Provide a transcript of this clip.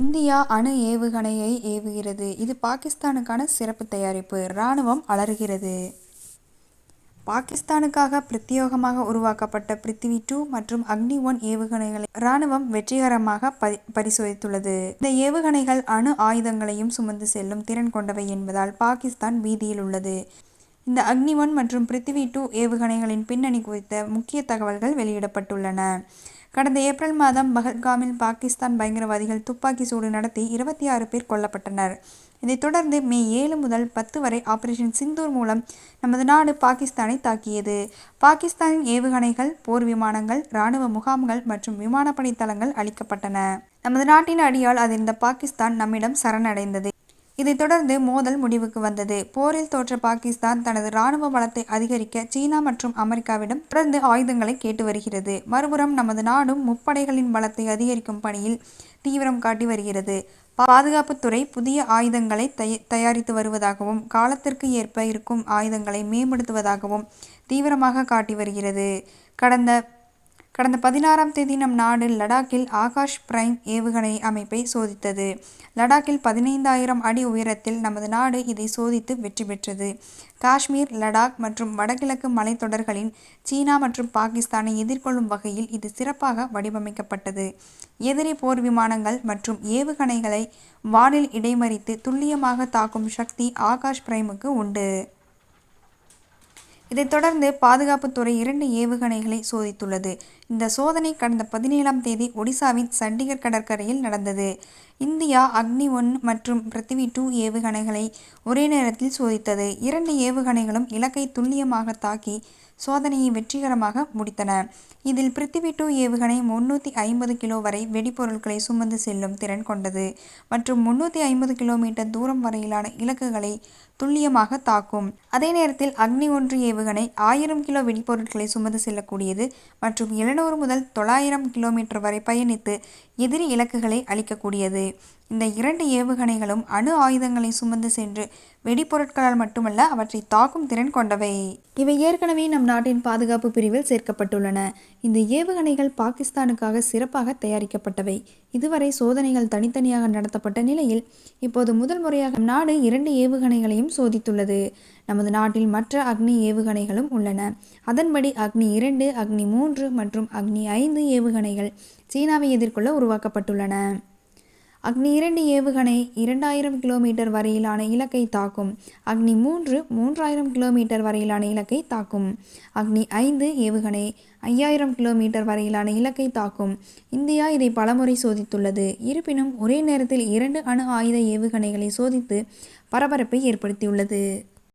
India அணு ஏவுகணையை ஏவுகிறது. இது பாகிஸ்தானுக்கான சிறப்பு தயாரிப்பு. இராணுவம் அலறுகிறது. பாகிஸ்தானுக்காக பிரத்யேகமாக உருவாக்கப்பட்ட பிருத்திவி டூ மற்றும் அக்னி ஒன் ஏவுகணைகளை இராணுவம் வெற்றிகரமாக பரி பரிசோதித்துள்ளது. இந்த ஏவுகணைகள் அணு ஆயுதங்களையும் சுமந்து செல்லும் திறன் கொண்டவை என்பதால் பாகிஸ்தான் பீதியில் உள்ளது. இந்த அக்னி ஒன் மற்றும் பிருத்திவி டூ ஏவுகணைகளின் பின்னணி குறித்த முக்கிய தகவல்கள் வெளியிடப்பட்டுள்ளன. கடந்த ஏப்ரல் மாதம் பஹல்காமில் பாகிஸ்தான் பயங்கரவாதிகள் துப்பாக்கி சூடு நடத்தி இருபத்தி ஆறு பேர் கொல்லப்பட்டனர். இதைத் தொடர்ந்து மே ஏழு முதல் பத்து வரை ஆபரேஷன் சிந்தூர் மூலம் நமது நாடு பாகிஸ்தானை தாக்கியது. பாகிஸ்தானின் ஏவுகணைகள் போர் விமானங்கள் இராணுவ முகாம்கள் மற்றும் விமானப்படை தளங்கள் அளிக்கப்பட்டன நமது நாட்டின் அடியால் அதிர்ந்த பாகிஸ்தான் நம்மிடம் சரணடைந்தது. இதைத் தொடர்ந்து மோதல் முடிவுக்கு வந்தது. போரில் தோற்ற பாகிஸ்தான் தனது ராணுவ பலத்தை அதிகரிக்க சீனா மற்றும் அமெரிக்காவிடம் தொடர்ந்து ஆயுதங்களை கேட்டு வருகிறது. மறுபுறம் நமது நாடும் முப்படைகளின் பலத்தை அதிகரிக்கும் பணியில் தீவிரம் காட்டி வருகிறது. பாதுகாப்புத்துறை புதிய ஆயுதங்களை தயாரித்து வருவதாகவும் காலத்திற்கு ஏற்ப இருக்கும் ஆயுதங்களை மேம்படுத்துவதாகவும் தீவிரமாக காட்டி வருகிறது. கடந்த கடந்த பதினாறாம் தேதி நம் நாடு லடாக்கில் ஆகாஷ் பிரைம் ஏவுகணை அமைப்பை சோதித்தது. லடாக்கில் பதினைந்தாயிரம் அடி உயரத்தில் நமது நாடு இதை சோதித்து வெற்றி பெற்றது. காஷ்மீர் லடாக் மற்றும் வடகிழக்கு மலைத்தொடர்களின் சீனா மற்றும் பாகிஸ்தானை எதிர்கொள்ளும் வகையில் இது சிறப்பாக வடிவமைக்கப்பட்டது. எதிரி போர் விமானங்கள் மற்றும் ஏவுகணைகளை வானில் இடைமறித்து துல்லியமாக தாக்கும் சக்தி ஆகாஷ் பிரைமுக்கு உண்டு. இதைத் தொடர்ந்து பாதுகாப்புத்துறை இரண்டு ஏவுகணைகளை சோதித்துள்ளது. இந்த சோதனை கடந்த பதினேழாம் தேதி ஒடிசாவின் சண்டிகர் கடற்கரையில் நடந்தது. இந்தியா அக்னி ஒன் மற்றும் பிருத்திவி டூ ஏவுகணைகளை ஒரே நேரத்தில் சோதித்தது. இரண்டு ஏவுகணைகளும் இலக்கை துல்லியமாக தாக்கி சோதனையை வெற்றிகரமாக முடித்தன. இதில் பிருத்திவி டூ ஏவுகணை முன்னூற்றி ஐம்பது கிலோ வரை வெடிபொருட்களை சுமந்து செல்லும் திறன் கொண்டது மற்றும் முன்னூற்றி ஐம்பது கிலோமீட்டர் தூரம் வரையிலான இலக்குகளை துல்லியமாக தாக்கும். அதே நேரத்தில் அக்னி ஒன்று ஏவுகணை ஆயிரம் கிலோ வெடிப்பொருட்களை சுமந்து செல்லக்கூடியது மற்றும் எழுநூறு முதல் தொள்ளாயிரம் கிலோமீட்டர் வரை பயணித்து எதிரி இலக்குகளை அளிக்கக்கூடியது. இந்த இரண்டு ஏவுகணைகளும் அணு ஆயுதங்களை சுமந்து சென்று வெடிப்பொருட்களால் மட்டுமல்ல அவற்றை தாக்கும் திறன் கொண்டவை. இவை ஏற்கனவே நம் நாட்டின் பாதுகாப்பு பிரிவில் சேர்க்கப்பட்டுள்ளன. இந்த ஏவுகணைகள் பாகிஸ்தானுக்காக சிறப்பாக தயாரிக்கப்பட்டவை. இதுவரை சோதனைகள் தனித்தனியாக நடத்தப்பட்ட நிலையில் இப்போது முதல் முறையாக நாடு இரண்டு ஏவுகணைகளையும் சோதித்துள்ளது. நமது நாட்டில் மற்ற அக்னி ஏவுகணைகளும் உள்ளன. அதன்படி அக்னி இரண்டு அக்னி மூன்று மற்றும் அக்னி ஐந்து ஏவுகணைகள் சீனாவை எதிர்கொள்ள உருவாக்கப்பட்டுள்ளன. அக்னி இரண்டு ஏவுகணை இரண்டாயிரம் கிலோமீட்டர் வரையிலான இலக்கை தாக்கும். அக்னி மூன்று மூன்றாயிரம் கிலோமீட்டர் வரையிலான இலக்கை தாக்கும். அக்னி ஐந்து ஏவுகணை ஐயாயிரம் கிலோமீட்டர் வரையிலான இலக்கை தாக்கும். இந்தியா இதை பலமுறை சோதித்துள்ளது. இருப்பினும் ஒரே நேரத்தில் இரண்டு அணு ஆயுத ஏவுகணைகளை சோதித்து பரபரப்பை ஏற்படுத்தியுள்ளது.